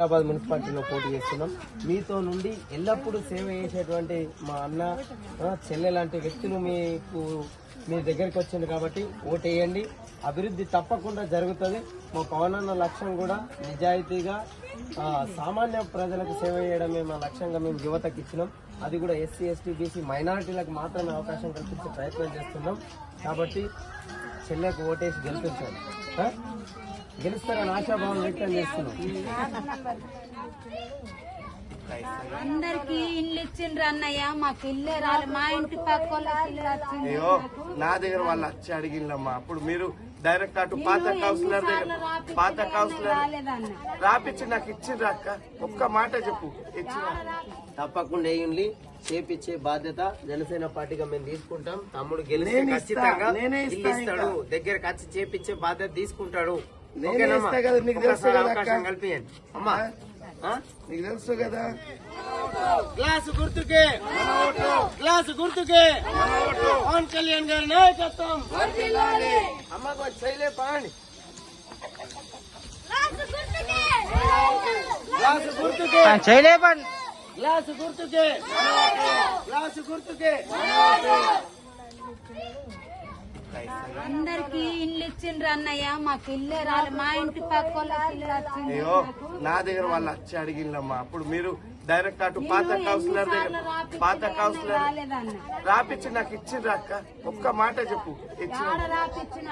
హైదరాబాద్ మున్సిపాలిటీలో పోటీ చేస్తున్నాం. మీతో నుండి ఎల్లప్పుడూ సేవ చేసేటువంటి మా అన్న చెల్లె లాంటి వ్యక్తులు మీకు మీ దగ్గరికి వచ్చింది కాబట్టి ఓటేయండి. అభివృద్ధి తప్పకుండా జరుగుతుంది. మా పవనన్న లక్ష్యం కూడా నిజాయితీగా సామాన్య ప్రజలకు సేవ చేయడమే మా లక్ష్యంగా మేము యువతకి ఇచ్చినాం. అది కూడా ఎస్సీ ఎస్టీ బీసీ మైనారిటీలకు మాత్రమే అవకాశం కల్పించే ప్రయత్నం చేస్తున్నాం. కాబట్టి చెల్లెకు ఓటేసి గెలిపించాలి? గెలుస్తారని ఆశాభావం వ్యక్తం చేస్తున్నాం. అందరికి ఇల్లు ఇచ్చిండ్రు అన్నయ్య. మాకు ఇల్లే రాలి. మా ఇంటి పక్క నా దగ్గర వాళ్ళు వచ్చి అడిగిందమ్మా అప్పుడు మీరు డైరెక్ట్ అటు పాత కౌన్సిలర్ దగ్గర పాత కౌన్సిలర్ రాపిచ్చి నాకు ఇచ్చిండ్రు అక్క. ఒక్క మాట చెప్పు. ఇచ్చిన. తప్పకుండా వేయండి చేపించే బాధ్యత జనసేన పార్టీగా మేము తీసుకుంటాం. తమ్ముడు గెలిస్తే ఇస్తా, ఖచ్చితంగా నేనే ఇల్లు ఇస్తా ఇస్తాడు దగ్గరకు వచ్చి చేపించే బాధ్యత తీసుకుంటాడు. అవకాశం కల్పియండి. అమ్మా? నీకు తెలుసు కదా. గ్లాసు గుర్తుకే. గ్లాసు గుర్తుకే. పవన్ కళ్యాణ్ గారి నాయకత్వం. చేయలే పాండి గ్లాసు గుర్తుకే చేయలేపండి గ్లాసు గుర్తుకే గ్లాసు గుర్తుకే అందరికి ఇల్లు ఇచ్చిండ్రు అన్నయ్య. మాకు ఇల్లే రాలి. మా ఇంటి పక్క అయ్యో నా దగ్గర వాళ్ళు వచ్చి అడిగిందమ్మా అప్పుడు మీరు డైరెక్ట్ అటు పాత కౌన్సిలర్ దగ్గర పాత కౌన్సిలర్ రాలేదన్న. రాపిచ్చి నాకు ఇచ్చిండ్రు అక్క. ఒక్క మాట చెప్పు. ఇచ్చిన ఆడ రాపిచ్చిన?